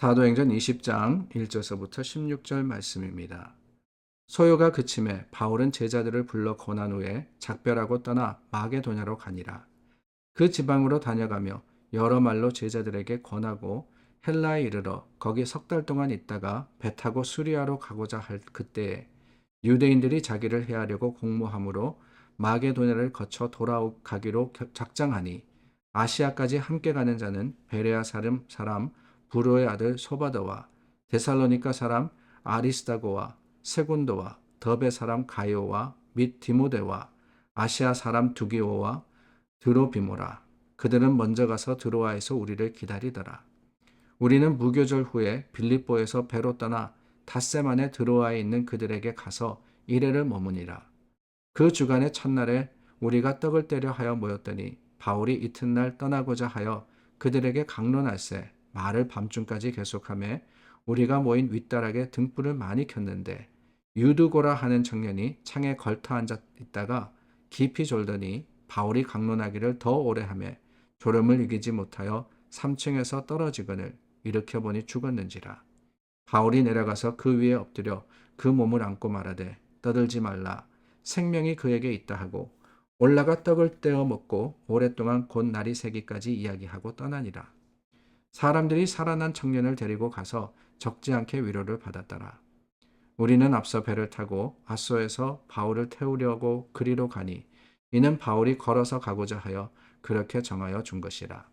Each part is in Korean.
사도행전 20장 1절서부터 16절 말씀입니다. 소요가 그침에 바울은 제자들을 불러 권한 후에 작별하고 떠나 마게도냐로 가니라. 그 지방으로 다녀가며 여러 말로 제자들에게 권하고 헬라에 이르러 거기 석 달 동안 있다가 배 타고 수리아로 가고자 할 그때에 유대인들이 자기를 해하려고 공모함으로 마게도냐를 거쳐 돌아가기로 작정하니 아시아까지 함께 가는 자는 베레아 사람 사람 부로의 아들 소바더와 데살로니카 사람 아리스다고와 세군도와 더베 사람 가요와 및 디모데와 아시아 사람 두기오와 드로비모라 그들은 먼저 가서 드로아에서 우리를 기다리더라. 우리는 무교절 후에 빌립보에서 배로 떠나 닷새 만에 드로아에 있는 그들에게 가서 이래를 머무니라. 그 주간의 첫날에 우리가 떡을 때려 하여 모였더니 바울이 이튿날 떠나고자 하여 그들에게 강론할세 말을 밤중까지 계속하며 우리가 모인 윗다락에 등불을 많이 켰는데 유두고라 하는 청년이 창에 걸터 앉아 있다가 깊이 졸더니 바울이 강론하기를 더 오래 하며 졸음을 이기지 못하여 3층에서 떨어지거늘 일으켜 보니 죽었는지라. 바울이 내려가서 그 위에 엎드려 그 몸을 안고 말하되 떠들지 말라. 생명이 그에게 있다 하고 올라가 떡을 떼어 먹고 오랫동안 곧 날이 새기까지 이야기하고 떠나니라 사람들이 살아난 청년을 데리고 가서 적지 않게 위로를 받았더라. 우리는 앞서 배를 타고 아소에서 바울을 태우려고 그리로 가니 이는 바울이 걸어서 가고자 하여 그렇게 정하여 준 것이라.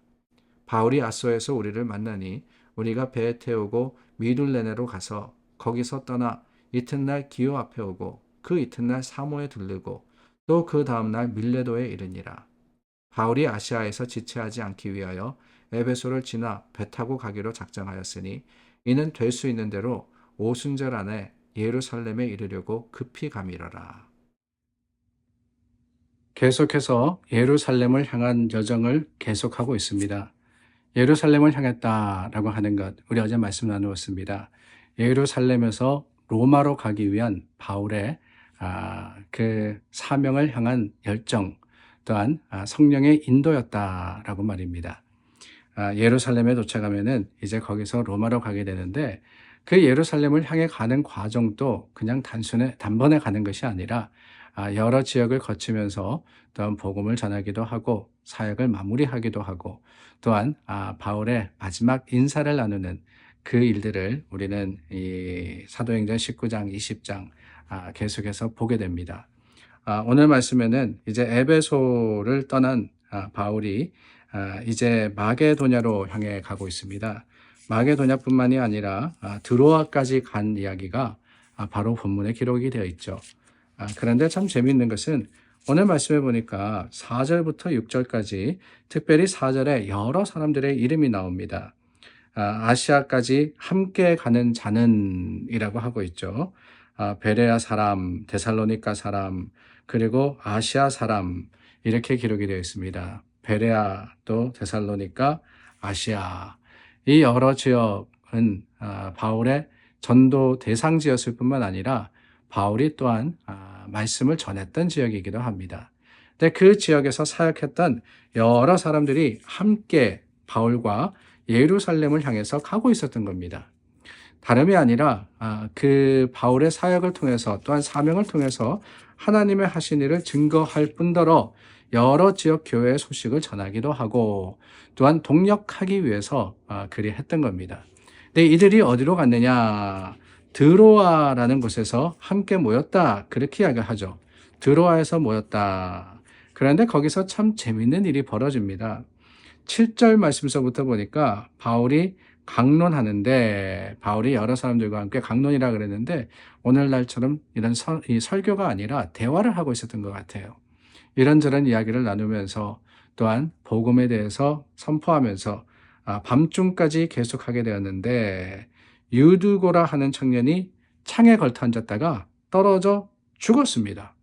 바울이 아소에서 우리를 만나니 우리가 배에 태우고 미둘레네로 가서 거기서 떠나 이튿날 기호 앞에 오고 그 이튿날 사모에 들르고 또 그 다음날 밀레도에 이르니라. 바울이 아시아에서 지체하지 않기 위하여 에베소를 지나 배 타고 가기로 작정하였으니 이는 될 수 있는 대로 오순절 안에 예루살렘에 이르려고 급히 감이러라. 계속해서 예루살렘을 향한 여정을 계속하고 있습니다. 예루살렘을 향했다라고 하는 것, 우리 어제 말씀 나누었습니다. 예루살렘에서 로마로 가기 위한 바울의 아, 그 사명을 향한 열정 또한 아, 성령의 인도였다라고 말입니다. 아, 예루살렘에 도착하면은 이제 거기서 로마로 가게 되는데 그 예루살렘을 향해 가는 과정도 그냥 단순해 단번에 가는 것이 아니라 아, 여러 지역을 거치면서 또한 복음을 전하기도 하고 사역을 마무리하기도 하고 또한 아, 바울의 마지막 인사를 나누는 그 일들을 우리는 이 사도행전 19장, 20장 계속해서 보게 됩니다. 오늘 말씀에는 이제 에베소를 떠난 바울이 아, 이제 마게도냐로 향해 가고 있습니다. 마게도냐뿐만이 아니라 아, 드로아까지 간 이야기가 아, 바로 본문에 기록이 되어 있죠. 그런데 참 재미있는 것은 오늘 말씀해 보니까 4절부터 6절까지 특별히 4절에 여러 사람들의 이름이 나옵니다. 아시아까지 함께 가는 자는이라고 하고 있죠. 베레아 사람, 데살로니카 사람, 그리고 아시아 사람 이렇게 기록이 되어 있습니다. 베레아 또 데살로니카 아시아 이 여러 지역은 아, 바울의 전도 대상지였을 뿐만 아니라 바울이 또한 아, 말씀을 전했던 지역이기도 합니다. 근데 그 지역에서 사역했던 여러 사람들이 함께 바울과 예루살렘을 향해서 가고 있었던 겁니다. 다름이 아니라 아, 그 바울의 사역을 통해서 또한 사명을 통해서 하나님의 하신 일을 증거할 뿐더러 여러 지역 교회의 소식을 전하기도 하고 또한 동력하기 위해서 아, 그리 했던 겁니다. 근데 이들이 어디로 갔느냐? 드로아라는 곳에서 함께 모였다. 그렇게 이야기하죠. 드로아에서 모였다. 그런데 거기서 참 재밌는 일이 벌어집니다. 7절 말씀서부터 보니까 바울이 강론하는데 바울이 여러 사람들과 함께 강론이라 그랬는데 오늘날처럼 이런 설, 이 설교가 아니라 대화를 하고 있었던 것 같아요. 이런저런 이야기를 나누면서 또한 복음에 대해서 선포하면서 아, 밤중까지 계속하게 되었는데 유두고라 하는 청년이 창에 걸터 앉았다가 떨어져 죽었습니다.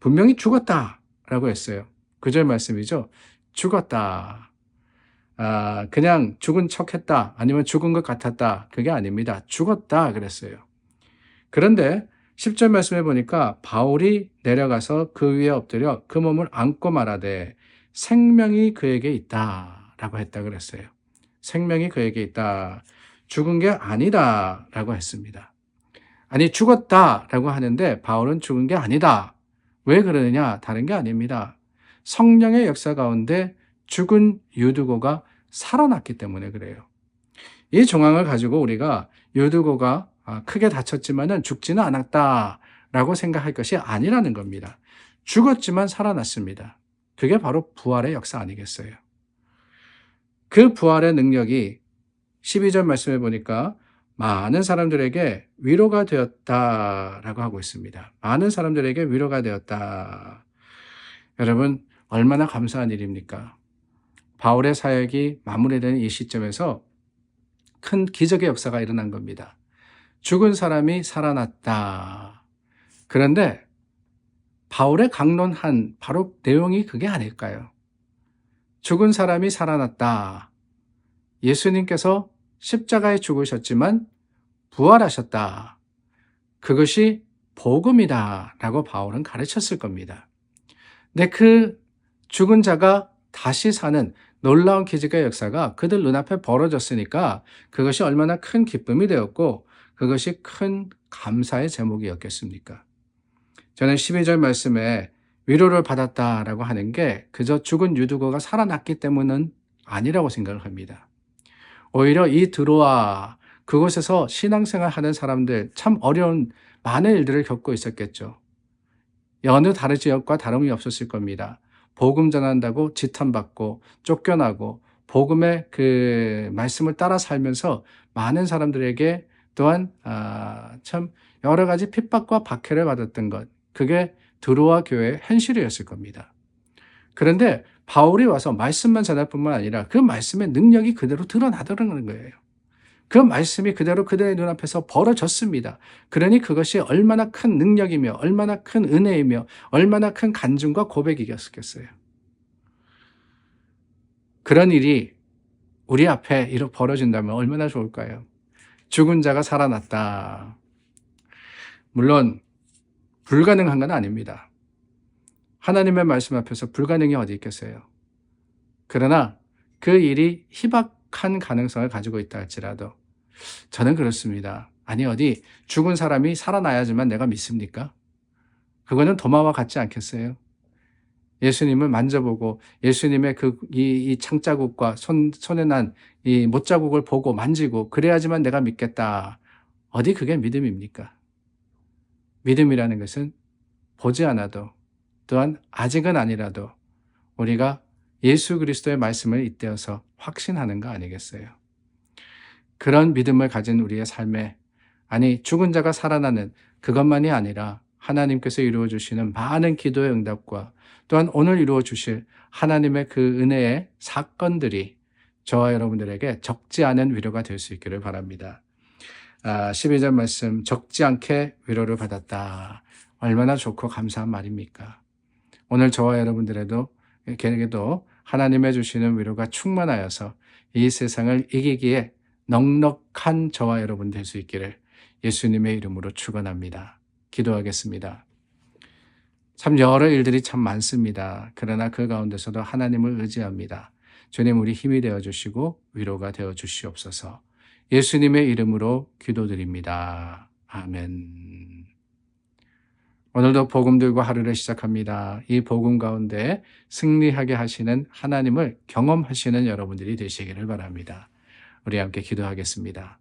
분명히 죽었다 라고 했어요. 그절 말씀이죠. 죽었다. 아, 그냥 죽은 척 했다. 아니면 죽은 것 같았다. 그게 아닙니다. 죽었다. 그랬어요. 그런데 10절 말씀해 보니까 바울이 내려가서 그 위에 엎드려 그 몸을 안고 말하되 생명이 그에게 있다 라고 했다 그랬어요. 생명이 그에게 있다. 죽은 게 아니다 라고 했습니다. 아니, 죽었다 라고 하는데 바울은 죽은 게 아니다. 왜 그러느냐? 다른 게 아닙니다. 성령의 역사 가운데 죽은 유두고가 살아났기 때문에 그래요. 이 정황을 가지고 우리가 유두고가 아, 크게 다쳤지만은 죽지는 않았다라고 생각할 것이 아니라는 겁니다. 죽었지만 살아났습니다. 그게 바로 부활의 역사 아니겠어요? 그 부활의 능력이 12절 말씀해 보니까 많은 사람들에게 위로가 되었다라고 하고 있습니다. 많은 사람들에게 위로가 되었다. 여러분, 얼마나 감사한 일입니까? 바울의 사역이 마무리되는 이 시점에서 큰 기적의 역사가 일어난 겁니다. 죽은 사람이 살아났다. 그런데 바울의 강론한 바로 내용이 그게 아닐까요? 죽은 사람이 살아났다. 예수님께서 십자가에 죽으셨지만 부활하셨다. 그것이 복음이다. 라고 바울은 가르쳤을 겁니다. 근데 그 죽은 자가 다시 사는 놀라운 기적의 역사가 그들 눈앞에 벌어졌으니까 그것이 얼마나 큰 기쁨이 되었고 그것이 큰 감사의 제목이었겠습니까? 저는 12절 말씀에 위로를 받았다라고 하는 게 그저 죽은 유두거가 살아났기 때문은 아니라고 생각을 합니다. 오히려 이 드로아 그곳에서 신앙생활 하는 사람들 참 어려운 많은 일들을 겪고 있었겠죠. 어느 다른 지역과 다름이 없었을 겁니다. 복음 전한다고 지탄받고 쫓겨나고 복음의 그 말씀을 따라 살면서 많은 사람들에게 또한 아, 참 여러 가지 핍박과 박해를 받았던 것 그게 드로아 교회의 현실이었을 겁니다. 그런데 바울이 와서 말씀만 전할 뿐만 아니라 그 말씀의 능력이 그대로 드러나더라는 거예요. 그 말씀이 그대로 그들의 눈앞에서 벌어졌습니다. 그러니 그것이 얼마나 큰 능력이며 얼마나 큰 은혜이며 얼마나 큰 간증과 고백이었겠어요. 그런 일이 우리 앞에 이렇게 벌어진다면 얼마나 좋을까요? 죽은 자가 살아났다. 물론 불가능한 건 아닙니다. 하나님의 말씀 앞에서 불가능이 어디 있겠어요? 그러나 그 일이 희박한 가능성을 가지고 있다 할지라도 저는 그렇습니다. 아니 어디 죽은 사람이 살아나야지만 내가 믿습니까? 그거는 도마와 같지 않겠어요? 예수님을 만져보고 예수님의 그 이 이 창자국과 손 손에 난 이 못자국을 보고 만지고 그래야지만 내가 믿겠다. 어디 그게 믿음입니까? 믿음이라는 것은 보지 않아도 또한 아직은 아니라도 우리가 예수 그리스도의 말씀을 잇대어서 확신하는 거 아니겠어요? 그런 믿음을 가진 우리의 삶에 아니 죽은 자가 살아나는 그것만이 아니라 하나님께서 이루어 주시는 많은 기도의 응답과 또한 오늘 이루어 주실 하나님의 그 은혜의 사건들이 저와 여러분들에게 적지 않은 위로가 될 수 있기를 바랍니다. 아, 12절 말씀 적지 않게 위로를 받았다. 얼마나 좋고 감사한 말입니까? 오늘 저와 여러분들에도 에게도 하나님의 주시는 위로가 충만하여서 이 세상을 이기기에 넉넉한 저와 여러분 될 수 있기를 예수님의 이름으로 축원합니다. 기도하겠습니다. 참 여러 일들이 참 많습니다. 그러나 그 가운데서도 하나님을 의지합니다. 주님 우리 힘이 되어 주시고 위로가 되어 주시옵소서. 예수님의 이름으로 기도드립니다. 아멘. 오늘도 복음 들고 하루를 시작합니다. 이 복음 가운데 승리하게 하시는 하나님을 경험하시는 여러분들이 되시기를 바랍니다. 우리 함께 기도하겠습니다.